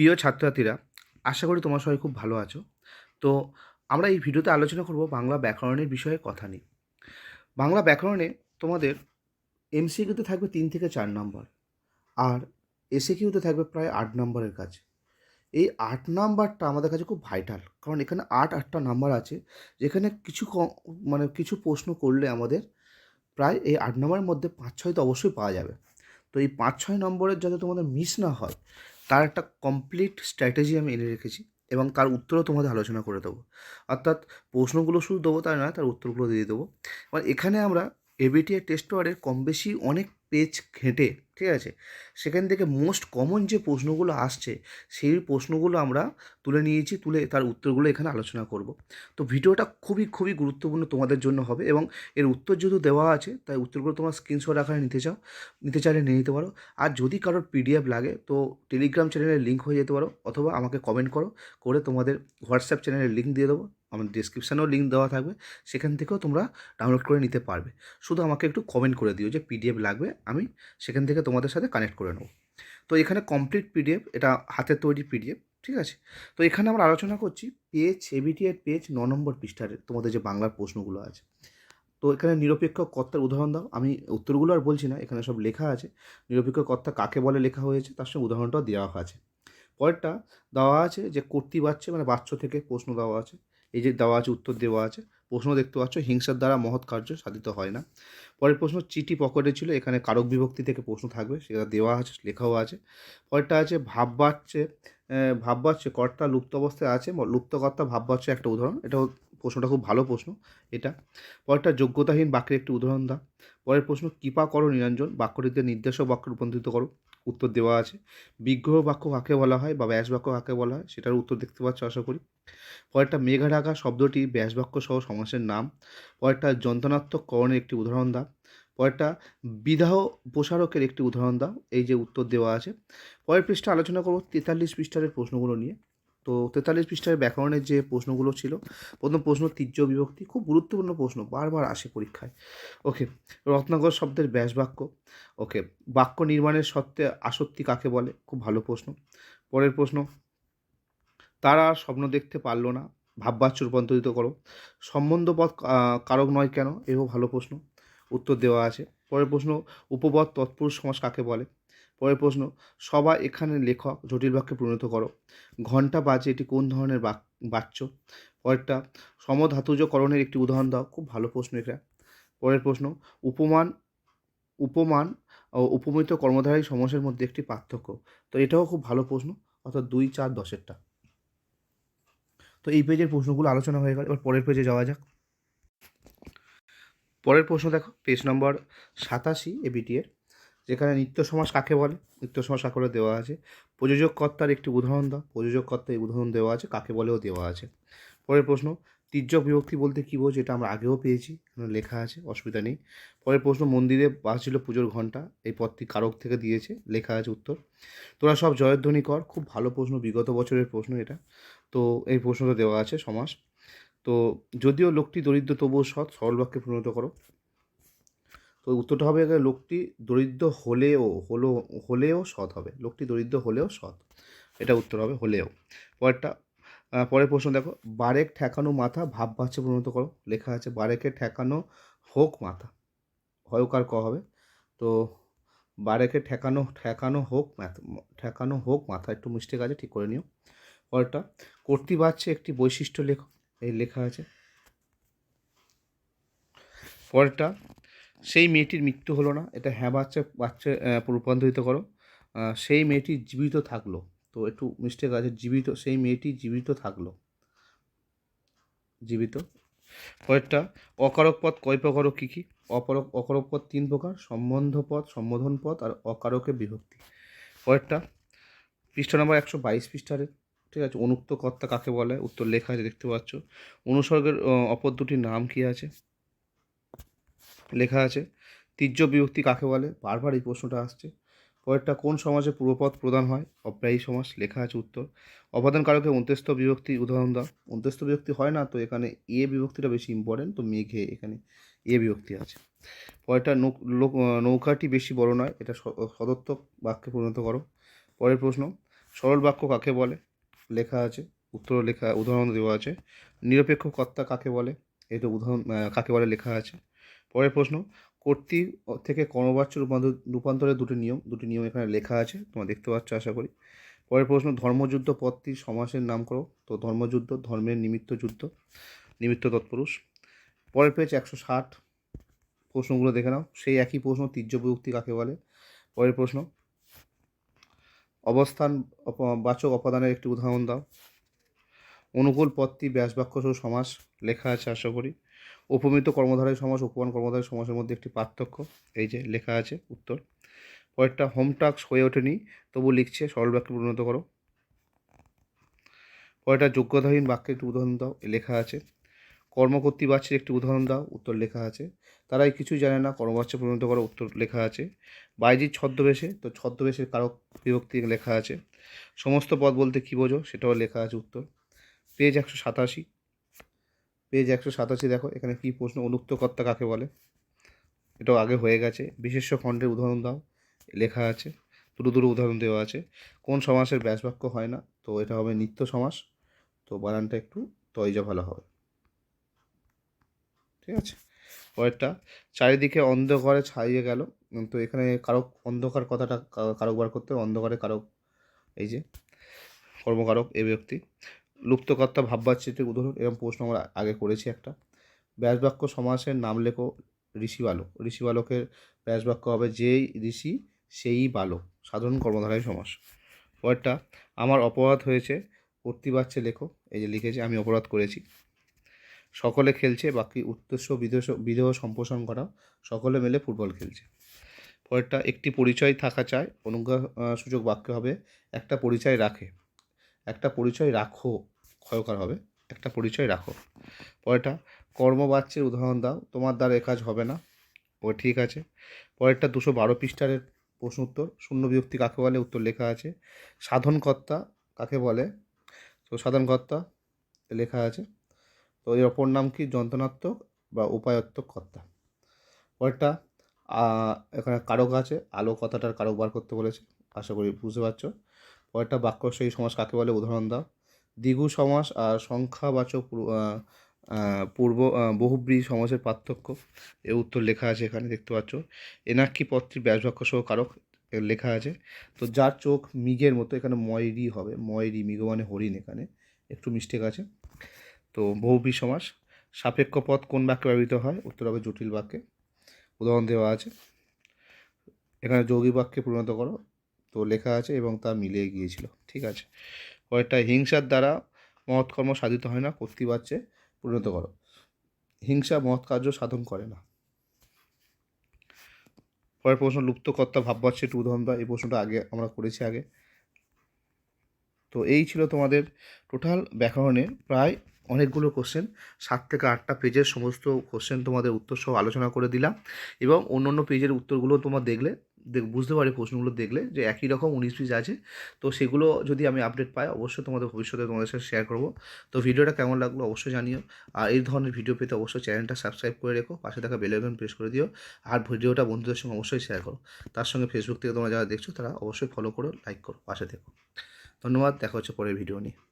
প্রিয় ছাত্রছাত্রীরা, আশা করি তোমার সবাই খুব ভালো আছো। তো আমরা এই ভিডিওতে আলোচনা করব বাংলা ব্যাকরণের বিষয়ে কথা নিয়ে। বাংলা ব্যাকরণে তোমাদের এমসিকিউতে থাকবে তিন থেকে চার নম্বর আর এসিকিউতে থাকবে প্রায় আট নম্বরের কাছে এই আট নাম্বারটা আমাদের কাছে খুব ভাইটাল, কারণ এখানে আট, আটটা নাম্বার আছে, যেখানে কিছু মানে কিছু প্রশ্ন করলে আমাদের প্রায় এই আট নম্বরের মধ্যে পাঁচ, ছয় তো অবশ্যই পাওয়া যাবে। তো এই পাঁচ, ছয় নম্বরের যাতে তোমাদের মিস না হয় তার একটা কমপ্লিট স্ট্র্যাটেজি আমি এনে রেখেছি এবং তার উত্তরও তোমাদের আলোচনা করে দেবো। অর্থাৎ প্রশ্নগুলো শুধু দেবো তাই নয়, তার উত্তরগুলো দিয়ে দেবো। এবার এখানে আমরা এবিটিএ টেস্ট ওয়ার্ডের কম বেশি অনেক পেজ ঘেঁটে ঠিক আছে? সেখান থেকে মোস্ট কমন যে প্রশ্নগুলো আসছে, সেই প্রশ্নগুলো আমরা তুলে নিয়েছি, তুলে তার উত্তরগুলো এখানে আলোচনা করব। তো ভিডিওটা খুবই খুবই গুরুত্বপূর্ণ তোমাদের জন্য হবে এবং এর উত্তর যেহেতু দেওয়া আছে, তাই উত্তরগুলো তোমার স্ক্রিনশট আকারে নিতে চাও, নিতে চাইলে নিয়ে নিতে পারো। আর যদি কারোর পিডিএফ লাগে, তো টেলিগ্রাম চ্যানেলের লিঙ্ক হয়ে যেতে পারো, অথবা আমাকে কমেন্ট করো, করে তোমাদের হোয়াটসঅ্যাপ চ্যানেলের লিঙ্ক দিয়ে দেবো। আমার ডিসক্রিপশানেও লিঙ্ক দেওয়া থাকবে, সেখান থেকেও তোমরা ডাউনলোড করে নিতে পারবে। শুধু আমাকে একটু কমেন্ট করে দিও যে পিডিএফ লাগবে, আমি সেখান থেকে তোমাদের সাথে কানেক্ট করে নেব। তো এখানে কমপ্লিট পিডিএফ এটা হাতের তৈরি পিডিএফ ঠিক আছে? তো এখানে আমরা আলোচনা করছি পেজ এবিটি এর পেজ ন নম্বর পৃষ্ঠার তোমাদের যে বাংলার প্রশ্নগুলো আছে। তো এখানে নিরপেক্ষ কর্তার উদাহরণ দাও। আমি উত্তরগুলো আর বলছি না, এখানে সব লেখা আছে। নিরপেক্ষ কর্তা কাকে বলে লেখা হয়েছে, তার সঙ্গে উদাহরণটাও দেওয়া আছে। পরেরটা দেওয়া আছে যে কর্তৃবাচ্য মানে বাচ্চ থেকে প্রশ্ন দেওয়া আছে। এই যে দেওয়া আছে, উত্তর দেওয়া আছে, প্রশ্ন দেখতে পাচ্ছ, হিংসার দ্বারা মহৎ কার্য সাধিত হয় না। পরের প্রশ্ন, চিঠি পকেটে ছিল, এখানে কারক বিভক্তি থেকে প্রশ্ন থাকবে, সেটা দেওয়া আছে, লেখাও আছে। পরেরটা আছে, ভাববাচ্যে ভাব ভাববাচ্যে, কর্তা লুপ্ত অবস্থায় আছে লুপ্তকর্তা ভাববাচ্য একটা উদাহরণ, এটাও প্রশ্নটা খুব ভালো প্রশ্ন এটা। পরেরটা, যোগ্যতাহীন বাক্যের একটি উদাহরণ দাও। পরের প্রশ্ন, কৃপা করো নিরঞ্জন বাক্যটিতে নির্দেশক বাক্য রূপান্তরিত করো। উত্তর দেওয়া আছে। বিগ্রহ বাক্য কাকে বলা হয় বা ব্যাস বাক্য কাকে বলা হয় সেটার উত্তর দেখতে পাচ্ছ আশা করি। পরেরটা মেঘা ঢাকা শব্দটি ব্যাস বাক্য সহ সমাসের নাম। পরেরটা, যন্ত্রণাত্মক করণের একটি উদাহরণ দাও। পরেরটা, বিদাহ প্রসারকের একটি উদাহরণ দাও। এই যে উত্তর দেওয়া আছে। পরের পৃষ্ঠা আলোচনা করব তেতাল্লিশ পৃষ্ঠার প্রশ্নগুলো নিয়ে। তো তেতাল্লিশ পৃষ্ঠার ব্যাকরণের যে প্রশ্নগুলো ছিল প্রথম প্রশ্ন তীর্য বিভক্তি খুব গুরুত্বপূর্ণ প্রশ্ন বারবার আসে পরীক্ষায়। ওকে রত্নাকর শব্দের ব্যাস বাক্য ওকে বাক্য নির্মাণের সত্ত্বে আসক্তি কাকে বলে? খুব ভালো প্রশ্ন। পরের প্রশ্ন তারা স্বপ্ন দেখতে পারল না ভাববাচ্য রূপান্তরিত করো। সম্বন্ধপদ আহ, কারক নয় কেন? এও ভালো প্রশ্ন। উত্তর দেওয়া আছে। পরের প্রশ্ন উপপদ তৎপুরুষ সমাজ কাকে বলে? পরের প্রশ্ন সবাই এখানে লেখক জটিল বাক্যে পরিণত করো। ঘণ্টা বাজে এটি কোন ধরনের বাচ্য? পরেরটা, সমধাতুজকরণের একটি উদাহরণ দাও, খুব ভালো প্রশ্ন এটা। পরের প্রশ্ন, উপমান উপমান ও উপমিত কর্মধারী সমাসের মধ্যে একটি পার্থক্য। তো এটাও খুব ভালো প্রশ্ন, অর্থাৎ দুই, চার, দশেরটা। তো এই পেজের প্রশ্নগুলো আলোচনা হয়ে গেল, এবার পরের পেজে যাওয়া যাক। পরের প্রশ্ন দেখো, পেজ নম্বর সাতাশি এবিটি যেখানে নিত্য সমাস কাকে বলে? নিত্য সমাস আকারে দেওয়া আছে। প্রযোজক কর্তার একটি উদাহরণ দাও। প্রযোজক কর্তার উদাহরণ দেওয়া আছে, কাকে বলেও দেওয়া আছে। পরের প্রশ্ন, তির্যক বিভক্তি বলতে কী বোঝ? এটা আমরা আগেও পেয়েছি লেখা আছে, অসুবিধা নেই। পরের প্রশ্ন, মন্দিরে বাজছিল পুজোর ঘণ্টা এই পদটি কারক থেকে দিয়েছে, লেখা আছে উত্তর। তোরা সব জয়ধ্বনি কর, খুব ভালো প্রশ্ন, বিগত বছরের প্রশ্ন এটা। তো এই প্রশ্নটা দেওয়া আছে সমাস তো যদিও লোকটি দরিদ্র, তবুও সৎ, সরল বাক্যে পরিণত করো। তো উত্তরটা হবে এখানে লোকটি দরিদ্র হলেও, হলো, হলেও সৎ হবে। লোকটি দরিদ্র হলেও সৎ। এটা উত্তর হবে হলেও। পরেরটা পরের প্রশ্ন দেখো। বারেক ঠেকানো মাথা ভাব বাচ্চা পরিণত করো। লেখা আছে, বারেকে ঠেকানো হোক মাথা। হয়কার ক হবে? তো বারেকে ঠেকানো ঠেকানো হোক ঠেকানো হোক মাথা। একটু মিস্টেক আছে, ঠিক করে নিও। পরেরটা কর্তৃবাচ্যে একটি বৈশিষ্ট্য লেখ এই লেখা আছে। পরেরটা সেই মেয়েটির মৃত্যু হলো না, এটা হ্যাঁ বাচ্চা বাচ্চা রূপান্তরিত করো। সেই মেয়েটি জীবিত থাকল। তো একটু মিস্টেক আছে, জীবিত, সেই মেয়েটি জীবিত থাকল। জীবিত। পরেরটা, অকারক পদ কয় প্রকার কী কী? অপরক, অকারক পদ তিন প্রকার, সম্বন্ধ পদ, সম্বোধন পদ, আর অকারকের বিভক্তি। পরেরটা, পৃষ্ঠা নম্বর একশো বাইশ পৃষ্ঠারে, ঠিক আছে, অনুক্ত কর্তা কাকে বলে? উত্তর লেখা আছে, দেখতে পাচ্ছ। অনুসর্গের অপর দুটির নাম কি আছে? লেখা আছে। তীর্য বিভক্তি কাকে বলে? বারবার এই প্রশ্নটা আসছে। পরেরটা, কোন সমাজে পূর্বপদ প্রদান হয়? অব্যয়ী সমাজ, লেখা আছে উত্তর। অপাদান কারকে অন্ত্যস্ত বিভক্তি, উদাহরণ দাও। অন্ত্যস্ত বিভক্তি হয় না, তো এখানে এ বিভক্তিটা বেশি ইম্পর্টেন্ট তো মেঘে এখানে এ বিভক্তি আছে। পরেরটা নৌকাটি বেশি বড় নয়, এটা সদর্থক বাক্যে পরিণত করো। পরের প্রশ্ন, সরল বাক্য কাকে বলে? লেখা আছে, উত্তর লেখা, উদাহরণ দেওয়া আছে। নিরপেক্ষ কর্তা কাকে বলে? এটা উদাহরণ কাকে বলে? লেখা আছে। পরের প্রশ্ন, কর্তৃ থেকে কর্মবাচ্য রূপান্তর রূপান্তরের দুটি নিয়ম দুটি নিয়ম এখানে লেখা আছে, তোমরা দেখতে পাচ্ছ আশা করি। পরের প্রশ্ন, ধর্মযুদ্ধ পদটি সমাসের নাম করো। তো ধর্মযুদ্ধ, ধর্মের নিমিত্ত যুদ্ধ, নিমিত্ত তৎপুরুষ। পরের পেজ একশো ষাট, প্রশ্নগুলো দেখে নাও। সেই একই প্রশ্ন তীর্য বিভক্তি কাকে বলে? পরের প্রশ্ন, অবস্থান বাচক অপাদানের একটি উদাহরণ দাও। অনুকূল পদটি ব্যাসবাক্য সহ সমাস লেখা আছে আশা করি। উপমিত কর্মধারয় সমাস, উপমান কর্মধারয় সমাসের মধ্যে একটি পার্থক্য, এই যে লেখা আছে উত্তর। পরেরটা, হোম হয়ে ওঠেনি, তবু লিখছে, সরল বাক্যে পরিণত করো। পরেরটা, যোগ্যতাহীন বাক্যের একটি উদাহরণ দাও লেখা আছে। কর্মকর্তী বাচ্চের একটি উদাহরণ দাও, উত্তর লেখা আছে। তারাই কিছুই জানে না, কর্মবাচ্যে পরিণত করো, উত্তর লেখা আছে। বাইজির ছদ্মবেশে, তো ছদ্মবেশের কারক বিভক্তি লেখা আছে। সমস্ত পদ বলতে কী বোঝো, সেটাও লেখা আছে উত্তর। পেজ একশো সাতাশি। পেজ একশো সাতাশি দেখো। এখানে কী প্রশ্ন অনুক্ত কর্তা কাকে বলে? এটাও আগে হয়ে গেছে। বিশেষ্য খণ্ডের উদাহরণ দাও। লেখা আছে। দুটো দুটো উদাহরণ দেওয়া আছে। কোন সমাসের ব্যাসবাক্য হয় না? তো এটা হবে নিত্য সমাস। তো বানানটা একটু তৈজা ভালো হবে। ঠিক আছে? পরেরটা, চারিদিকে অন্ধকারে ছাইয়ে গেল। তো এখানে কারক, অন্ধকার কথাটা কারক বার করতে অন্ধকারে কারক, এই যে, কর্মকারক, এ ব্যক্তি। লুপ্তকর্তা ভাববাচ্যটির উদাহরণ এরকম প্রশ্ন আমরা আগে করেছি একটা। ব্যাসবাক্য সমাসের নাম লেখো ঋষি বালক ঋষি বালকের ব্যাসবাক্য হবে যেই ঋষি, সেই বালক। সাধারণ কর্মধারায় সমাস। পরেরটা, আমার অপরাধ হয়েছে কর্তৃবাচ্যে লেখো। এই যে লিখেছে, আমি অপরাধ করেছি। সকলে খেলছে, বাকি উদ্দেশ্য বিদেশ, বিদেহ সম্প্রসারণ করা সকলে মিলে ফুটবল খেলছে। পরেরটা, একটি পরিচয় থাকা চায় অনুজ্ঞা সূচক বাক্য হবে, একটা পরিচয় রাখে। একটা পরিচয় রাখো ক্ষয়কার হবে, একটা পরিচয় রাখো। পরেরটা, কর্মবাচ্যের উদাহরণ দাও, তোমার দ্বারা এ কাজ হবে না। ও ঠিক আছে। পরেরটা, দুশো বারো পৃষ্ঠার প্রশ্ন উত্তর, শূন্য বিভক্তি কাকে বলে? উত্তর লেখা আছে। সাধনকর্তা কাকে বলে? তো সাধনকর্তা লেখা আছে। তো এর অপর নাম কি? যন্ত্রণাত্মক বা উপায়ত্মক কর্তা। পরেরটা এখানে কারক আছে। আলো কথাটার কারক বার করতে বলেছে। আশা করি বুঝতে পারছ। পরেরটা বাক্য সেই সমাস কাকে বলে? উদাহরণ দাও। দ্বিগু সমাস আর সংখ্যাবাচক পূর্ব বহুব্রী সমাসের পার্থক্য। এর উত্তর লেখা আছে এখানে, দেখতে পাচ্ছ। এনাক্ষী পত্রী ব্যাসবাক্য সহ কারক লেখা আছে। তো যার চোখ মিগের মতো, এখানে ময়রি হবে। ময়রি, মিগ মানে হরিণ এখানে। একটু মিস্টেক আছে। তো বহুব্রী সমাস, সাপেক্ষ পদ কোন বাক্যে ব্যবহৃত হয়? উত্তর হবে জটিল বাক্যে। উদাহরণ দেওয়া আছে। এখানে যৌগিক বাক্যে পরিণত করো। তো লেখা আছে এবং তা মিলিয়ে গিয়েছিল, ঠিক আছে? পরেরটা হিংসার দ্বারা মহৎ কর্ম সাধিত হয় না কর্তৃবাচ্যে পরিণত করো। হিংসা মহৎ কার্য সাধন করে না। পরের প্রশ্ন, লুপ্তকর্তা একটু উদাহরণ দাও এই প্রশ্নটা আগে আমরা করেছি আগে। তো এই ছিল তোমাদের টোটাল ব্যাকরণের প্রায় অনেকগুলো কোশ্চেন সাত থেকে আটটা পেজের সমস্ত কোশ্চেন তোমাদের উত্তর সহ আলোচনা করে দিলাম এবং অন্য অন্য পেজের উত্তরগুলো তোমার দেখলে দেখ বুঝতে পারি প্রশ্নগুলো দেখলে যে একই রকম উনিশ পিস আছে। তো সেগুলো যদি আমি আপডেট পাই, অবশ্যই তোমাদের ভবিষ্যতে তোমাদের সাথে শেয়ার করব। তো ভিডিওটা কেমন লাগল অবশ্যই জানিও। আর এই ধরনের ভিডিও পেতে অবশ্যই চ্যানেলটা সাবস্ক্রাইব করে রেখো, পাশে থাকা বেল আইকন প্রেস করে দিও। আর ভিডিওটা বন্ধুদের সঙ্গে অবশ্যই শেয়ার করো। তার সঙ্গে ফেসবুক থেকে তোমরা যারা দেখছ, তারা অবশ্যই ফলো করো লাইক করো, পাশে থেকো। ধন্যবাদ, দেখা হচ্ছে পরের ভিডিও নিয়ে।